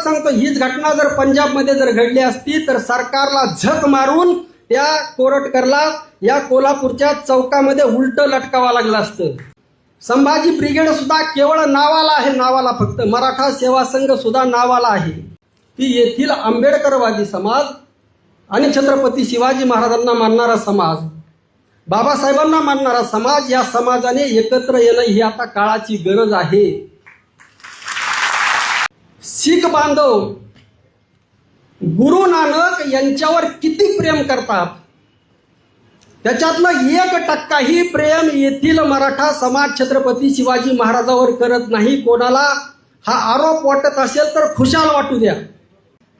सांगतो हीच घटना जर पंजाबमध्ये जर घडली असती तर सरकारला झक मारून त्या कोरटकरला या कोल्हापूरच्या चौकामध्ये उलट लटकावा लागलं असतं. संभाजी ब्रिगेड सुद्धा केवळ नावाला आहे नावाला फक्त. मराठा सेवा संघ सुद्धा नावाला आहे. ती येथील आंबेडकरवादी समाज आणि छत्रपती शिवाजी महाराजांना मानणारा समाज. बाबासाहेबांना मानणारा समाज या समाजाने एकत्र येणं ही आता काळाची गरज आहे. शीख बांधव गुरु नानक यांच्यावर किती प्रेम करतात? त्याच्यातलं एक टक्काही प्रेम येथील मराठा समाज छत्रपती शिवाजी महाराजावर करत नाही. कोणाला हा आरोप वाटत असेल तर खुशाल वाटू द्या.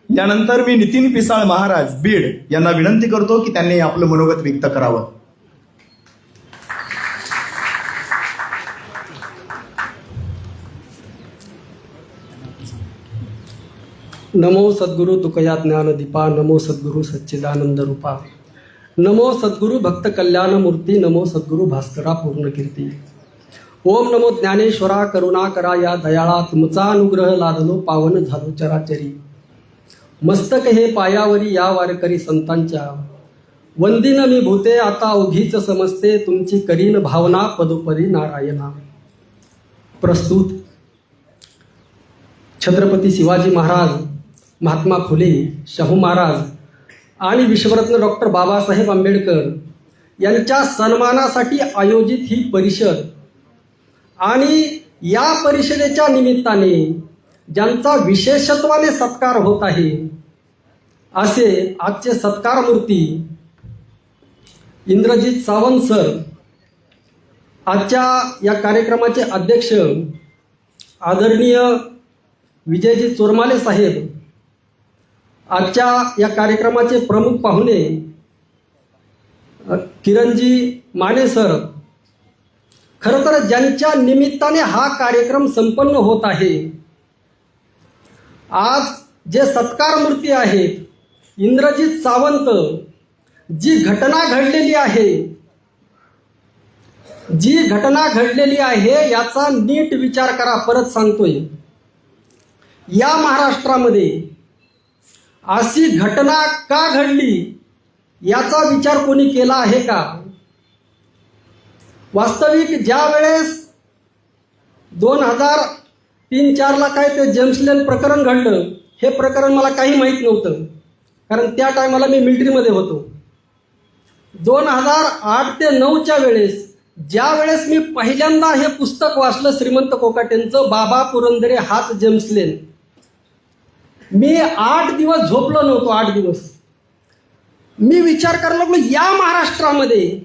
यानंतर मी नितीन पिसाळ महाराज बीड यांना विनंती करतो की त्यांनी आपलं मनोगत व्यक्त करावं. नमो सद्गुरु तुकया ज्ञानदीपा नमो सद्गुरु सच्चिदानंद रूपा. नमो सद्गुरु भक्त कल्याण मूर्ती नमो सद्गुरु भास्करा पूर्ण कीर्ती. ओम नमो ज्ञानेश्वरा करुणा करा या दयाळा तुमचा अनुग्रह लादलो पावन झालो चराचरी. मस्तक हे पायावरी या वारकरी संतांच्या. वंदिन मी भूते आता उघीच समजते तुमची करीन भावना पदोपदी नारायणा. प्रस्तुत. छत्रपती शिवाजी महाराज महात्मा फुले शाहू महाराज आणि विश्वरत्न डॉक्टर बाबासाहेब आंबेडकर यांच्या सन्मानासाठी आयोजित ही परिषद. आणि या परिषदेच्या निमित्ताने ज्यांचा विशेषत्वाने सत्कार होत आहे असे आजचे सत्कार मूर्ती इंद्रजित सावंत सर आजच्या या कार्यक्रमाचे अध्यक्ष आदरणीय विजयजी चोरमाले साहेब आजच्या या कार्यक्रमाचे प्रमुख पाहुणे किरणजी माने सर. खरं तर ज्यांच्या निमित्ताने हा कार्यक्रम संपन्न होत आहे आज जे सत्कार मूर्ती आहेत इंद्रजित सावंत जी घटना घडलेली आहे जी घटना घडलेली आहे याचा नीट विचार करा परत सांगतोय. या महाराष्ट्रामध्ये अशी घटना का घडली? याचा विचार कोणी केला आहे का? वास्तविक ज्या वेळेस दोन हजार तीन चारला काय ते जेम्सलेन प्रकरण घडलं हे प्रकरण मला काही माहीत नव्हतं. कारण त्या टायमाला मी मिलिटरीमध्ये होतो. दोन हजार आठ ते नऊच्या वेळेस ज्या वेळेस मी पहिल्यांदा हे पुस्तक वाचलं श्रीमंत कोकाटेंचं बाबा पुरंदरे हात जेम्सलेन. मी आठ दिवस झोपलो नव्हतो आठ दिवस. मी विचार करायला लागलो या महाराष्ट्रामध्ये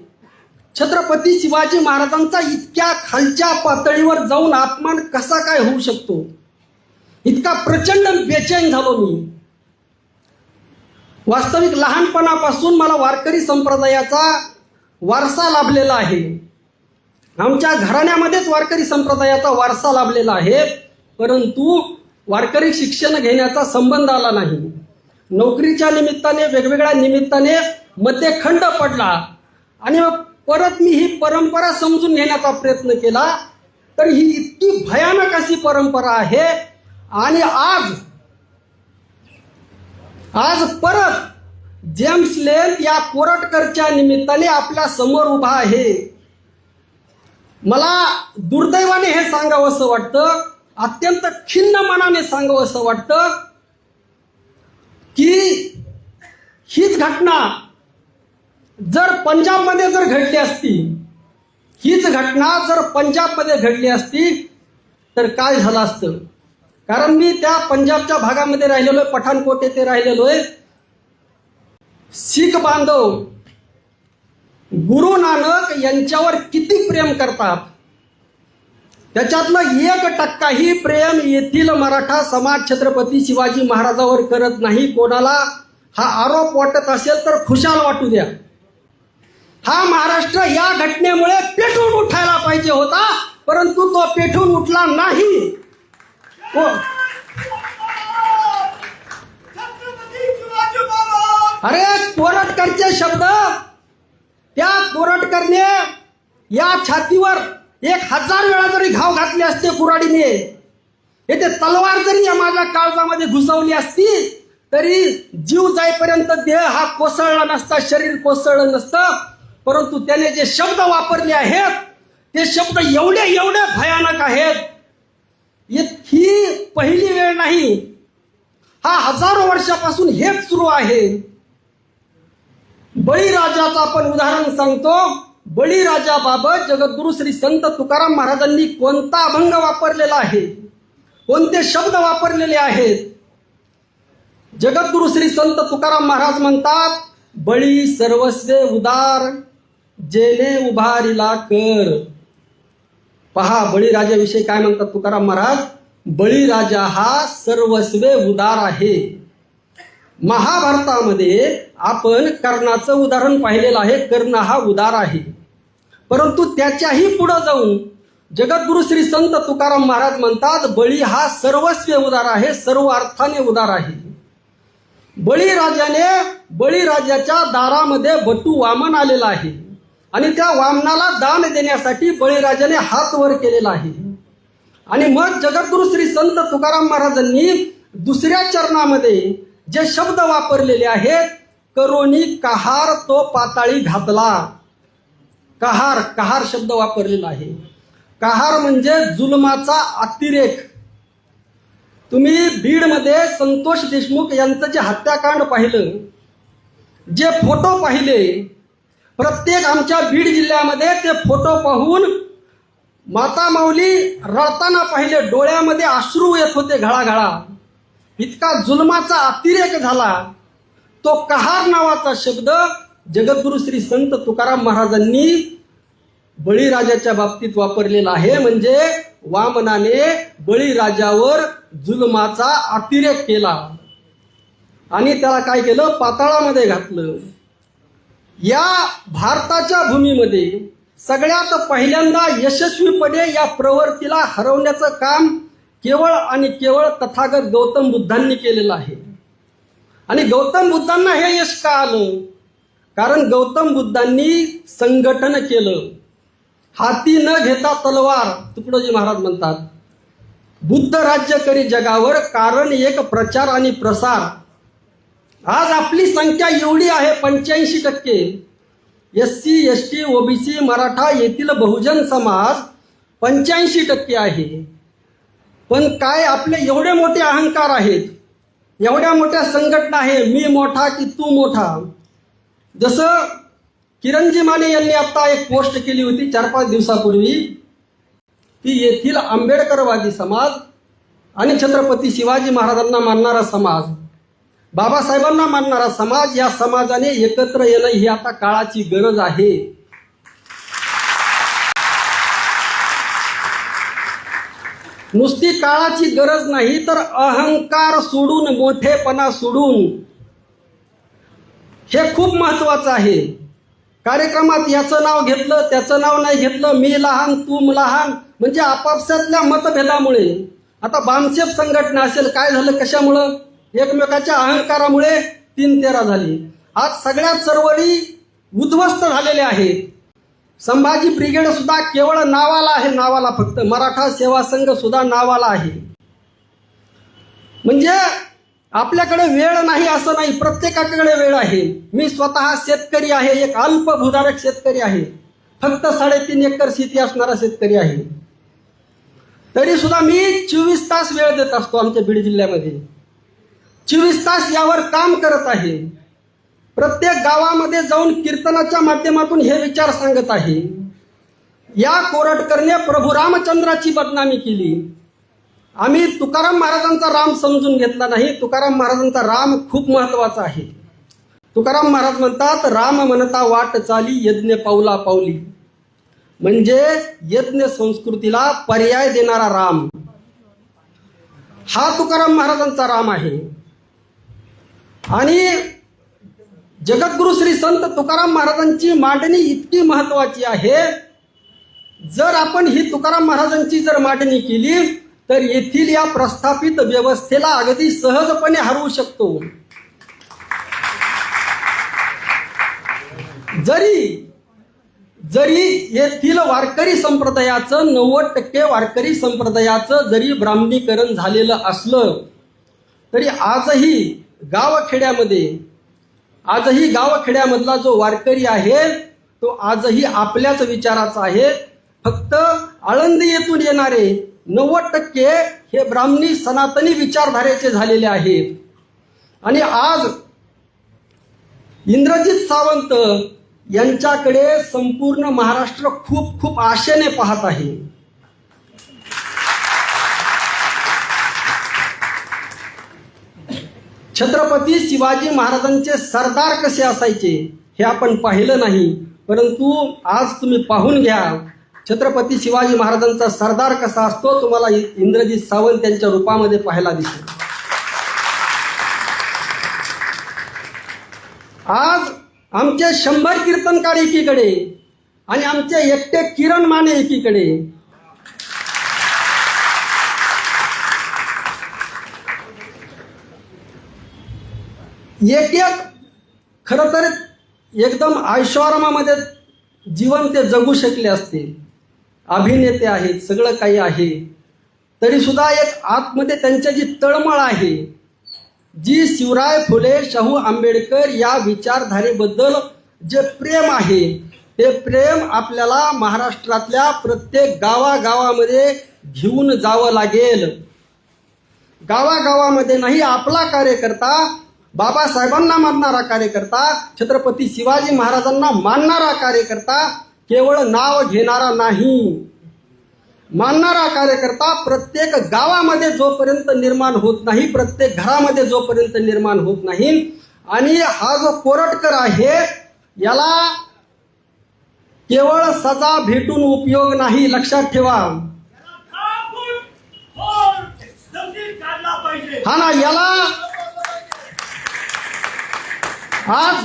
छत्रपती शिवाजी महाराजांचा इतक्या खालच्या पातळीवर जाऊन अपमान कसा काय होऊ शकतो? इतका प्रचंड बेचैन झालो मी. वास्तविक लहानपणापासून मला वारकरी संप्रदायाचा वारसा लाभलेला आहे. आमच्या घराण्यामध्येच वारकरी संप्रदायाचा वारसा लाभलेला आहे परंतु वारकरी शिक्षण घेण्याचा संबंध आला नाही. नोकरीच्या निमित्ताने वेगवेगळ्या निमित्ताने मध्ये खंड पडला. आणि मग परत मी ही परंपरा समजून घेण्याचा प्रयत्न केला. तर ही इतकी भयानक अशी परंपरा आहे. आणि आज आज परत जेम्स लेन या कोरटकरच्या निमित्ताने आपल्यासमोर उभा आहे. मला दुर्दैवाने हे सांगावं असं वाटतं. अत्यंत खिन्न मनाने सांगावं असं वाटतं की हीच घटना जर पंजाबमध्ये जर घडली असती हीच घटना जर पंजाबमध्ये घडली असती तर काय झालं असतं? कारण मी त्या पंजाबच्या भागामध्ये राहिलेलो आहे पठाणकोट येथे राहिलेलो आहे. शीख बांधव गुरु नानक यांच्यावर किती प्रेम करतात? त्याच्यातलं एक टक्काही प्रेम येथील मराठा समाज छत्रपती शिवाजी महाराजावर करत नाही. कोणाला हा आरोप वाटत असेल तर खुशाल वाटू द्या. हा महाराष्ट्र या घटनेमुळे पेटून उठायला पाहिजे होता परंतु तो पेटून उठला नाही. हो. अरे कोरटकरचे शब्द त्या कोरटकरने या छातीवर एक हजार वेळा जरी घाव घातली असते कुराडीने येथे तलवार जरी या माझ्या काळजामध्ये घुसवली असती तरी जीव जाईपर्यंत देह हा कोसळला नसता शरीर कोसळलं नसतं. परंतु त्याने जे शब्द वापरले आहेत ते शब्द एवढे एवढे भयानक आहेत. ही पहिली वेळ नाही हा हजारो वर्षापासून हेच सुरू आहे. बळीराजाचं आपण उदाहरण सांगतो. बळीराजाबाबत जगद्गुरु श्री संत तुकाराम महाराजांनी कोणता अभंग वापरलेला आहे? कोणते शब्द वापरलेले आहेत? जगद्गुरु श्री संत तुकाराम महाराज म्हणतात बळी सर्वस्वे उदार जेने उभारीला कर. पहा बळीराजाविषयी काय म्हणतात तुकाराम महाराज? बळीराजा हा सर्वस्वे उदार आहे. महाभारतामध्ये आपण कर्णाचं उदाहरण पाहिलेलं आहे. कर्ण हा उदार आहे. परंतु त्याच्याही पुढं जाऊन जगद्गुरु श्री संत तुकाराम महाराज म्हणतात बळी हा सर्वस्वी उदार आहे सर्व अर्थाने उदार आहे. बळीराजाने बळीराजाच्या दारामध्ये बटू वामन आलेला आहे. आणि त्या वामनाला दान देण्यासाठी बळीराजाने हात वर केलेला आहे. आणि मग जगद्गुरु श्री संत तुकाराम महाराजांनी दुसऱ्या चरणामध्ये जे शब्द वापरलेले आहेत करोनी कहार तो पाताळी घातला. कहार कहार शब्द वापरलेला आहे. कहार म्हणजे जुलमाचा अतिरेक. तुम्ही बीडमध्ये संतोष देशमुख यांचं जे हत्याकांड पाहिलं जे फोटो पाहिले प्रत्येक आमच्या बीड जिल्ह्यामध्ये ते फोटो पाहून माता माऊली रडताना पाहिले डोळ्यामध्ये अश्रू येत होते घळाघळा. इतका जुलमाचा अतिरेक झाला. तो कहार नावाचा शब्द जगद्गुरु श्री संत तुकाराम महाराजांनी बळीराजाच्या बाबतीत वापरलेला आहे. म्हणजे वामनाने बळीराजावर जुलमाचा अतिरेक केला. आणि त्याला काय केलं? पाताळामध्ये घातलं. या भारताच्या भूमीमध्ये सगळ्यात पहिल्यांदा यशस्वीपणे या प्रवृत्तीला हरवण्याचं काम केवळ आणि केवळ तथागत गौतम बुद्धांनी केलेलं आहे. आणि गौतम बुद्धांना हे यश का आलं? कारण गौतम बुद्धांनी संघटन केलं. हाती न घेता तलवार तुकडोजी महाराज म्हणतात बुद्ध राज्य करी जगावर कारण एक प्रचार आणि प्रसार. आज आपली संख्या एवढी आहे पंच्याऐंशी टक्के. S C S T OBC Maratha येथील बहुजन समाज पंच्याऐंशी टक्के आहे. पण काय आपले एवढे मोठे अहंकार आहेत एवढ्या मोठ्या संघटना आहे मी मोठा की तू मोठा? जसं किरणजी माने यांनी आता एक पोस्ट केली होती चार पाच दिवसापूर्वी की येथील आंबेडकरवादी समाज आणि छत्रपती शिवाजी महाराजांना मानणारा समाज बाबासाहेबांना मानणारा समाज या समाजाने एकत्र येणं ही आता काळाची गरज आहे. नुसती काळाची गरज नाही तर अहंकार सोडून मोठेपणा सोडून. हे खूप महत्वाचं आहे. कार्यक्रमात याचं नाव घेतलं त्याचं नाव नाही घेतलं मी लहान तू लहान म्हणजे आपापसातल्या मतभेदामुळे. आता बामसेप संघटना असेल काय झालं कशामुळं? एकमेकाच्या अहंकारामुळे तीन तेरा झाली. आज सगळ्यात चळवळी उद्ध्वस्त झालेल्या आहेत. संभाजी ब्रिगेड सुद्धा केवळ नावाला आहे नावाला फक्त. मराठा सेवा संघ सुद्धा नावाला आहे. म्हणजे आपल्याकडे वेळ नाही असं नाही. प्रत्येकाकडे वेळ आहे. मी स्वतः शेतकरी आहे एक अल्पभूधारक शेतकरी आहे. फक्त साडेतीन एकर शेती असणारा शेतकरी आहे. तरी सुद्धा मी चोवीस तास वेळ देत असतो आमच्या बीड जिल्ह्यामध्ये. चोवीस तास यावर काम करत आहे. प्रत्येक गावामध्ये जाऊन कीर्तनाच्या माध्यमातून हे विचार सांगत आहे. या कोरटकरने प्रभू रामचंद्राची बदनामी केली. आम्ही तुकाराम महाराजांचा राम समजून घेतला नाही. तुकाराम महाराजांचा राम खूप महत्त्वाचा आहे. तुकाराम महाराज म्हणतात राम म्हणता वाट चाली यज्ञ पावला पावली. म्हणजे यज्ञ संस्कृतीला पर्याय देणारा राम. हा तुकाराम महाराजांचा राम आहे. आणि जगद्गुरु श्री संत तुकाराम महाराजांची मांडणी इतकी महत्वाची आहे. जर आपण ही तुकाराम महाराजांची जर मांडणी केली तर येथील या प्रस्थापित व्यवस्थेला अगदी सहजपणे हरवू शकतो. जरी जरी येथील वारकरी संप्रदायाचं नव्वद टक्के वारकरी संप्रदायाचं जरी ब्राह्मणीकरण झालेलं असलं तरी आजही गावखेड्यामध्ये आजही गावखेड्यामधला जो वारकरी आहे तो आजही आपल्याच विचाराचा आहे. फक्त आळंदी येथून येणारे नव्वद टक्के हे ब्राह्मणी सनातनी विचारधारेचे झालेले आहेत. आणि आज इंद्रजित सावंत यांच्याकडे संपूर्ण महाराष्ट्र खूप खूप आशेने पाहत आहे. छत्रपती शिवाजी महाराजांचे सरदार कसे असायचे हे आपण पाहिलं नाही परंतु आज तुम्ही पाहून घ्या छत्रपती शिवाजी महाराजांचा सरदार कसा असतो तुम्हाला इंद्रजीत सावंत यांच्या रूपामध्ये पाहायला दिसतो आज आमचे शंभर कीर्तनकार एकीकडे आणि आमचे एकटे किरण माने एकीकडे. एक एक खरं तर एकदम ऐश्वरामामध्ये जीवन ते जगू शकले असते अभिनेते आहेत सगळं काही आहे. तरी सुद्धा एक आतमध्ये त्यांच्या जी तळमळ आहे जी शिवराय फुले शाहू आंबेडकर या विचारधारेबद्दल जे प्रेम आहे ते प्रेम आपल्याला महाराष्ट्रातल्या प्रत्येक गावागावामध्ये घेऊन जावं लागेल. गावागावामध्ये नाही आपला कार्यकर्ता बाबासाहेबांना मानणारा कार्यकर्ता छत्रपती शिवाजी महाराजांना मानणारा कार्यकर्ता केवळ नाव घेणारा नाही. मानणारा कार्यकर्ता प्रत्येक गावामध्ये जोपर्यंत निर्माण होत नाही प्रत्येक घरामध्ये जोपर्यंत निर्माण होत नाही आणि हा जो कोरटकर आहे याला केवळ सजा भेटून उपयोग नाही लक्षात ठेवा. हा ना याला आज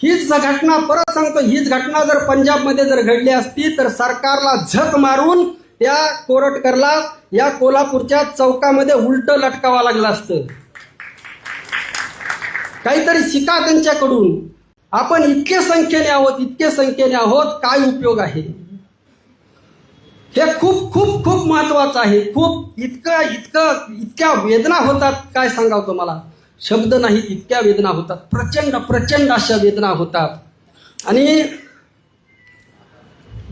हीच घटना परत सांगतो हीच घटना जर पंजाबमध्ये जर घडली असती तर सरकारला झक मारून त्या कोरटकरला या कोल्हापूरच्या चौकामध्ये उलट लटकावा लागलं असतं. काहीतरी शिका त्यांच्याकडून. आपण इतके संख्येने आहोत इतके संख्येने आहोत काय उपयोग आहे? हे खूप खूप खूप महत्वाचं आहे. खूप इतकं इतकं इतक्या वेदना होतात काय सांगावं तुम्हाला? शब्द नाही इतक्या वेदना होतात. प्रचंड प्रचंड अशा वेदना होतात. आणि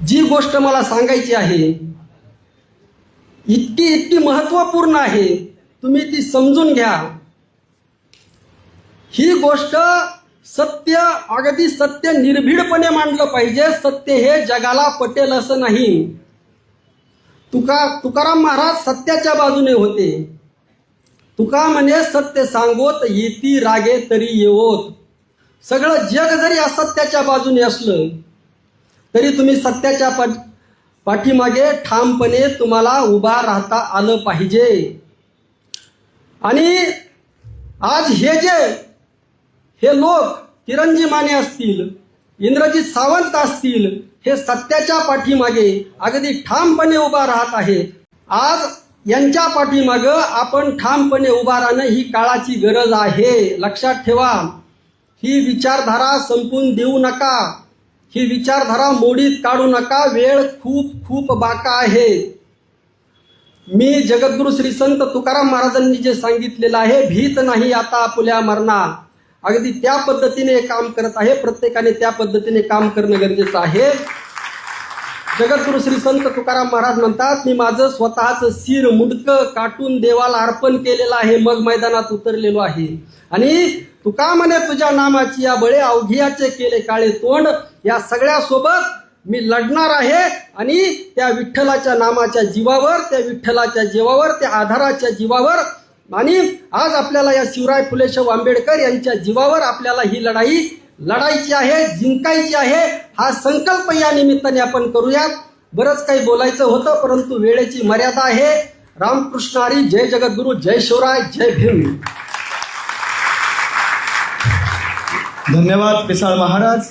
जी गोष्ट मला सांगायची आहे इतकी इतकी महत्त्वपूर्ण आहे तुम्ही ती समजून घ्या. ही गोष्ट सत्य अगदी सत्य निर्भीडपणे मांडलं पाहिजे. सत्य हे जगाला पटेल असं नाही. तुका तुकाराम महाराज सत्याच्या बाजूने होते. तुका म्हणे सत्य सांगोत येती रागे तरी येवोत. सगळं जग जरी असत्याच्या बाजूने असलं तरी तुम्ही सत्याच्या पा पाठीमागे ठामपणे तुम्हाला उभा राहता आलं पाहिजे. आणि आज हे जे हे लोक तिरंजी माने असतील इंद्रजित सावंत असतील हे सत्याच्या पाठीमागे अगदी ठामपणे उभा राहत आहेत. आज यांच्या पाठीमागं आपण ठामपणे उभा राहणं ही काळाची गरज आहे. लक्षात ठेवा ही विचारधारा संपून देऊ नका. ही विचारधारा मोडीत काढू नका. वेळ खूप खूप बाका आहे. मी जगद्गुरु श्री संत तुकाराम महाराजांनी जे सांगितलेलं आहे भीत नाही आता आपुल्या मरणा अगदी त्या पद्धतीने काम करत आहे. प्रत्येकाने त्या पद्धतीने काम करणं गरजेचं आहे. जगद्गुरु श्री संत तुकाराम महाराज म्हणतात मी माझं स्वतःच सिर मुडकं काटून देवाला अर्पण केलेलं आहे मग मैदानात उतरलेलो आहे. आणि तुका म्हणे तुझ्या नामाची या बळे अवघियाचे केले काळे तोंड या सगळ्यासोबत मी लढणार आहे. आणि त्या विठ्ठलाच्या नामाच्या जीवावर त्या विठ्ठलाच्या जीवावर त्या आधाराच्या जीवावर आणि आज आपल्याला या शिवराय फुले शाहू आंबेडकर यांच्या जीवावर आपल्याला ही लढाई लढायची आहे जिंकायची आहे हा संकल्प या निमित्ताने आपण करूयात. बरंच काही बोलायचं होतं परंतु वेळेची मर्यादा आहे. रामकृष्ण हरी जय जगद्गुरु जय शिवराय जय भीम. धन्यवाद पिसाळ महाराज.